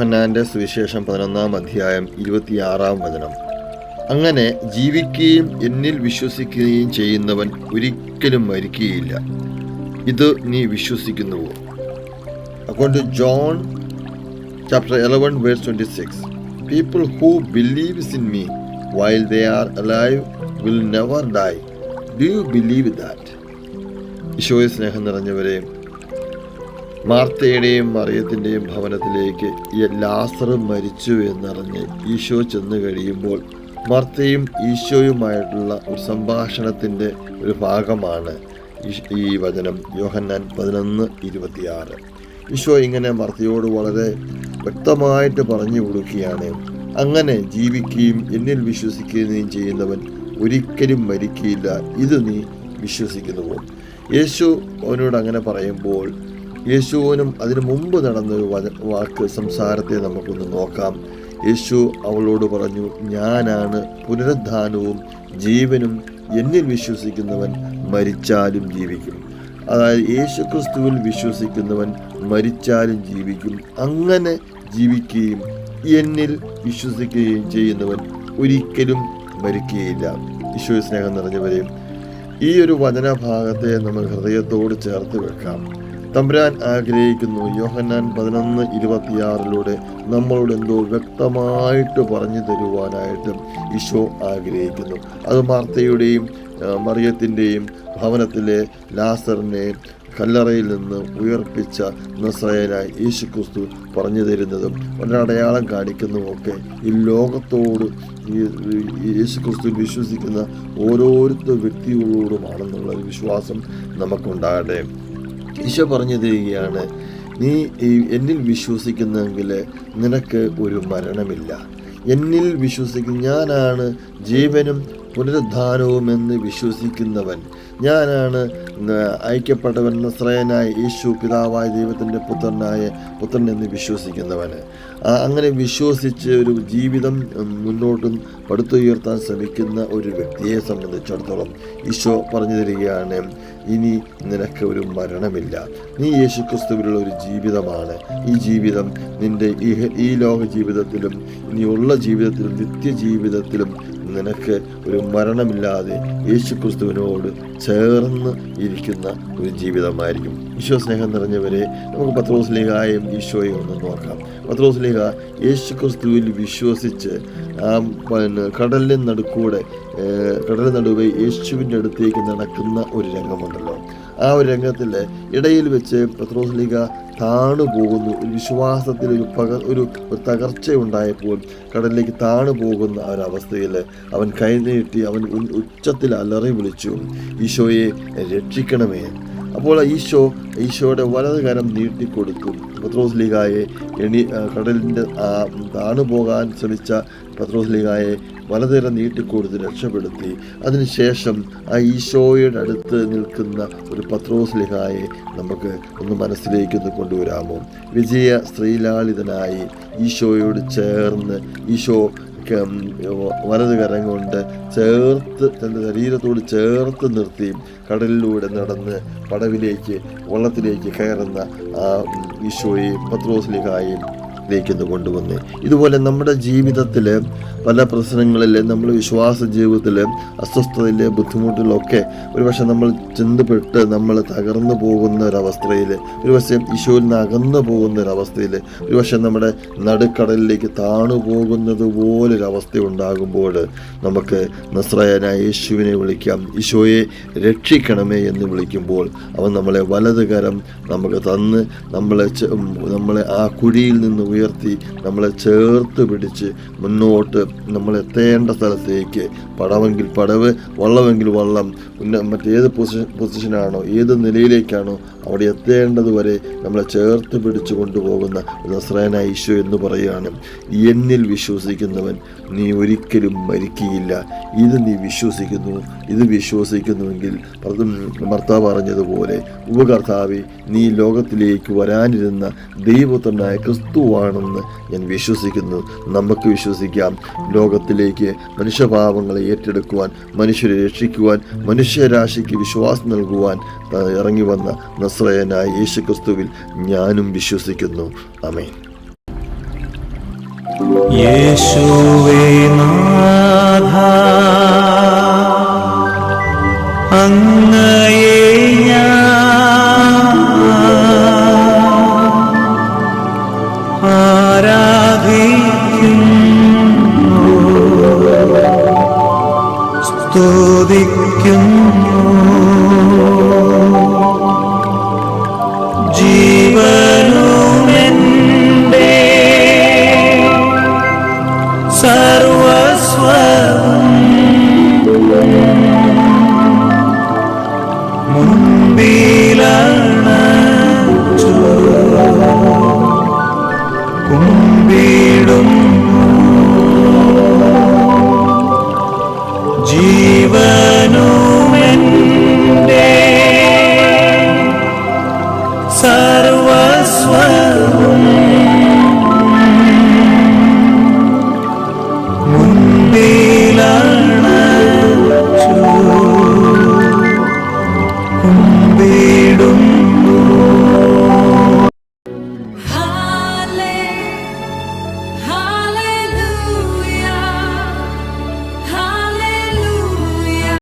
യോഹന്നാന്റെ സുവിശേഷം പതിനൊന്നാം അധ്യായം ഇരുപത്തിയാറാം വചനം. അങ്ങനെ ജീവിക്കുകയും എന്നിൽ വിശ്വസിക്കുകയും ചെയ്യുന്നവൻ ഒരിക്കലും മരിക്കുകയില്ല. ഇത് നീ വിശ്വസിക്കുന്നുവോ? According to John chapter eleven verse twenty six people who believes in me while they are alive will never die do you believe that ഈശോയെ സ്നേഹം നിറഞ്ഞവരെ മാർത്തയുടെയും മറിയത്തിന്റെയും ഭവനത്തിലേക്ക് ലാസർ മരിച്ചു എന്നറിഞ്ഞ് ഈശോ ചെന്ന് കഴിയുമ്പോൾ മാർത്തയും ഈശോയുമായിട്ടുള്ള ഒരു സംഭാഷണത്തിന്റെ ഒരു ഭാഗമാണ് ഈ- ഈ വചനം. യോഹന്നാൻ പതിനൊന്ന് ഇരുപത്തിയാറ്. ഈശോ ഇങ്ങനെ മർത്തയോട് വളരെ വ്യക്തമായിട്ട് പറഞ്ഞു കൊടുക്കുകയാണ്. അങ്ങനെ ജീവിക്കുകയും എന്നിൽ വിശ്വസിക്കുകയും ചെയ്യുന്നവൻ ഒരിക്കലും മരിക്കുകയില്ല. ഇത് നീ വിശ്വസിക്കുന്നുവോ? യേശു അവനോട് അങ്ങനെ പറയുമ്പോൾ യേശുവിനും അതിനു മുമ്പ് നടന്നൊരു വാക്ക് സംസാരത്തെ നമുക്കൊന്ന് നോക്കാം. യേശു അവളോട് പറഞ്ഞു ഞാനാണ് പുനരുദ്ധാനവും ജീവനും എന്നിൽ വിശ്വസിക്കുന്നവൻ മരിച്ചാലും ജീവിക്കും. അതായത് യേശു ക്രിസ്തുവിൽ വിശ്വസിക്കുന്നവൻ മരിച്ചാലും ജീവിക്കും. അങ്ങനെ ജീവിക്കുകയും എന്നിൽ വിശ്വസിക്കുകയും ചെയ്യുന്നവൻ ഒരിക്കലും മരിക്കുകയില്ല. ഈശോ സ്നേഹം നിറഞ്ഞവരെയും ഈ ഒരു വചനഭാഗത്തെ നമ്മൾ ഹൃദയത്തോട് ചേർത്ത് വെക്കാം. തമ്പുരാൻ ആഗ്രഹിക്കുന്നു. യോഹന്നാൻ പതിനൊന്ന് ഇരുപത്തിയാറിലൂടെ നമ്മളോട് എന്തോ വ്യക്തമായിട്ട് പറഞ്ഞു തരുവാനായിട്ട് ഈശോ ആഗ്രഹിക്കുന്നു. അത് മാർത്തയുടെയും മറിയത്തിന്റെയും ഭവനത്തിലെ ലാസറിനെ കല്ലറയിൽ നിന്ന് ഉയർപ്പിച്ച നസ്രയനായി യേശു ക്രിസ്തു പറഞ്ഞു തരുന്നതും ഒരടയാളം കാണിക്കുന്നതുമൊക്കെ ഈ ലോകത്തോട് യേശു ക്രിസ്തു വിശ്വസിക്കുന്ന ഓരോരുത്തർ വ്യക്തികളോടുമാണെന്നുള്ള വിശ്വാസം നമുക്കുണ്ടാകട്ടെ. ഈശോ പറഞ്ഞു തരികയാണ് നീ എന്നിൽ വിശ്വസിക്കുന്നെങ്കിൽ നിനക്ക് ഒരു മരണമില്ല. എന്നിൽ വിശ്വസിക്കുന്ന ഞാനാണ് ജീവനും പുനരുദ്ധാനവും എന്ന് വിശ്വസിക്കുന്നവൻ. ഞാനാണ് ഐക്യപ്പെട്ടവൻ നസ്രയനായ യേശു പിതാവായ ദൈവത്തിന്റെ പുത്രനായ പുത്രൻ എന്ന് വിശ്വസിക്കുന്നവന് അങ്ങനെ വിശ്വസിച്ച് ഒരു ജീവിതം മുന്നോട്ടും പടുത്തുയർത്താൻ ശ്രമിക്കുന്ന ഒരു വ്യക്തിയെ സംബന്ധിച്ചിടത്തോളം ഈശോ പറഞ്ഞു തരികയാണ് ഇനി നിനക്ക് ഒരു മരണമില്ല. നീ യേശു ക്രിസ്തുവിലുള്ള ഒരു ജീവിതമാണ്. ഈ ജീവിതം നിന്റെ ഈ ലോക ജീവിതത്തിലും ഇനിയുള്ള ജീവിതത്തിലും നിത്യജീവിതത്തിലും നിനക്ക് ഒരു മരണമില്ലാതെ യേശു ക്രിസ്തുവിനോട് ചേർന്ന് ഇരിക്കുന്ന ഒരു ജീവിതമായിരിക്കും. ഈശോ സ്നേഹം നിറഞ്ഞവരെ നമുക്ക് പത്രോസ് ലീഗായും ഈശോയും ഒന്ന് നോക്കാം പത്രോസ്ലിഹ യേശു ക്രിസ്തുവിൽ വിശ്വസിച്ച് ആ പിന്നെ കടലിന്റെ നടുക്കൂടെ കടലിന് നടുവെ യേശുവിന്റെ അടുത്തേക്ക് നടക്കുന്ന ഒരു രംഗമുണ്ടല്ലോ. ആ ഒരു രംഗത്തിൽ ഇടയിൽ വെച്ച് പത്രോസ്ലിക താണു പോകുന്നു. ഒരു വിശ്വാസത്തിൽ ഒരു പക ഒരു ഒരു തകർച്ച ഉണ്ടായപ്പോൾ കടലിലേക്ക് താണു പോകുന്ന ആ ഒരു അവസ്ഥയിൽ അവൻ കൈനീട്ടി അവൻ ഉച്ചത്തിൽ അലറി വിളിച്ചു ഈശോയെ രക്ഷിക്കണമേ. അപ്പോൾ ഈശോ ഈശോയുടെ വലതുകരം നീട്ടിക്കൊടുക്കും. പത്രോസ് ലീഗായെ എണി കടലിന്റെ താണു പോകാൻ ശ്രമിച്ച പത്രോസ് ലീഗായെ വലതുകരം നീട്ടിക്കൊടുത്ത് രക്ഷപ്പെടുത്തി. അതിനുശേഷം ആ ഈശോയുടെ അടുത്ത് നിൽക്കുന്ന ഒരു പത്രോസ് ലിഹായെ നമുക്ക് ഒന്ന് മനസ്സിലേക്ക് ഒന്ന് കൊണ്ടുവരാമോ? വിജയ സ്ത്രീലാളിതനായി ഈശോയോട് ചേർന്ന് ഈശോ വലത് കരം കൊണ്ട് ചേർത്ത് തന്റെ ശരീരത്തോട് ചേർത്ത് നിർത്തി കടലിലൂടെ നടന്ന് പടവിലേക്ക് വള്ളത്തിലേക്ക് കയറുന്ന ഈശോയെയും പത്രോസ്ലിഹായെയും ലേക്കൊന്ന് കൊണ്ടുവന്ന് ഇതുപോലെ നമ്മുടെ ജീവിതത്തിൽ പല പ്രശ്നങ്ങളിൽ നമ്മൾ വിശ്വാസ ജീവിതത്തിൽ അസ്വസ്ഥതയിൽ ബുദ്ധിമുട്ടിലൊക്കെ ഒരുപക്ഷെ നമ്മൾ ചിന്തപ്പെട്ട് നമ്മൾ തകർന്നു പോകുന്ന ഒരവസ്ഥയിൽ ഒരുപക്ഷെ ഈശോയിൽ നിന്ന് അകന്നു പോകുന്ന ഒരവസ്ഥയിൽ ഒരുപക്ഷെ നമ്മുടെ നടുക്കടലിലേക്ക് താണു പോകുന്നത് പോലൊരവസ്ഥ ഉണ്ടാകുമ്പോൾ നമുക്ക് നസ്രയനായ യേശുവിനെ വിളിക്കാം. ഈശോയെ രക്ഷിക്കണമേ എന്ന് വിളിക്കുമ്പോൾ അവൻ നമ്മളെ വലതുകരം നമുക്ക് തന്ന് നമ്മളെ നമ്മളെ ആ കുഴിയിൽ നിന്ന് ഉയർത്തി നമ്മളെ ചേർത്ത് പിടിച്ച് മുന്നോട്ട് നമ്മൾ എത്തേണ്ട സ്ഥലത്തേക്ക് പടവെങ്കിൽ പടവ് വള്ളമെങ്കിൽ വള്ളം ഉന്ന മറ്റേത് പൊസിഷൻ പൊസിഷനാണോ ഏത് നിലയിലേക്കാണോ അവിടെ എത്തേണ്ടതുവരെ നമ്മളെ ചേർത്ത് പിടിച്ചു കൊണ്ടുപോകുന്ന നസ്രയനായ ഈശോ എന്ന് പറയുകയാണ്. എന്നിൽ വിശ്വസിക്കുന്നവൻ നീ ഒരിക്കലും മരിക്കുകയില്ല. ഇത് നീ വിശ്വസിക്കുന്നു ഇത് വിശ്വസിക്കുന്നുവെങ്കിൽ ഭർത്താവ് പറഞ്ഞതുപോലെ ഉപകർത്താവെ നീ ലോകത്തിലേക്ക് വരാനിരുന്ന ദൈവത്തനായ ക്രിസ്തുവാണ് കർത്താവാണെന്ന് ഞാൻ വിശ്വസിക്കുന്നു. നമുക്ക് വിശ്വസിക്കാം. ലോകത്തിലേക്ക് മനുഷ്യഭാവങ്ങളെ ഏറ്റെടുക്കുവാൻ മനുഷ്യരെ രക്ഷിക്കുവാൻ മനുഷ്യരാശിക്ക് വിശ്വാസം നൽകുവാൻ ഇറങ്ങി വന്ന നസ്രയനായ യേശു ക്രിസ്തുവിൽ ഞാനും വിശ്വസിക്കുന്നു. അമേൻ യേശുവേ നാഥ ചോദിക്കുന്നു. സർവസ്വവും മുൻപിലാണ്